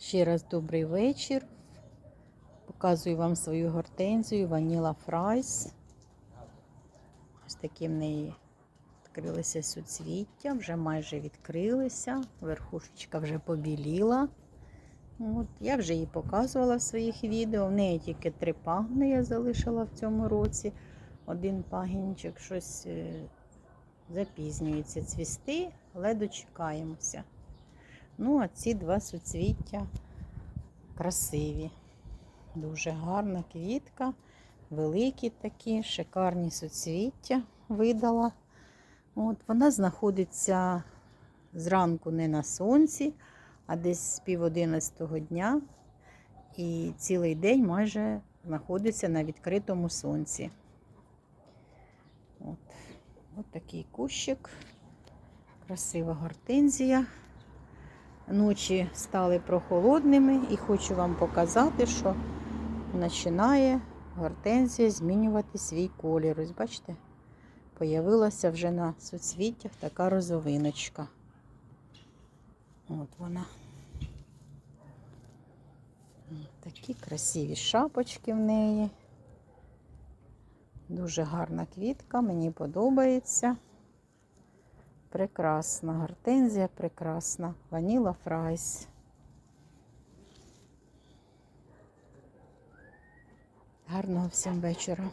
Ще раз добрий вечір. Показую вам свою гортензію Ваніла Фрайс. Ось такі в неї відкрилися суцвіття, вже майже відкрилися. Верхушечка вже побіліла. От, я вже її показувала в своїх відео. В неї тільки три пагни я залишила в цьому році. Один пагінчик щось е, запізнюється цвісти, але дочекаємося. Ну, а ці два суцвіття красиві. Дуже гарна квітка, великі такі, шикарні суцвіття видала. От, вона знаходиться зранку не на сонці, а десь з пів одинадцятого дня. І цілий день майже знаходиться на відкритому сонці. От, от такий кущик, красива гортензія. Ночі стали прохолодними і хочу вам показати, що починає гортензія змінювати свій колір. Ось бачите, появилася вже на суцвіттях така розовиночка. От вона. Такі красиві шапочки в неї. Дуже гарна квітка, мені подобається. Прекрасна гортензія, прекрасна. Ваніла фрайс. Гарного всім вечора.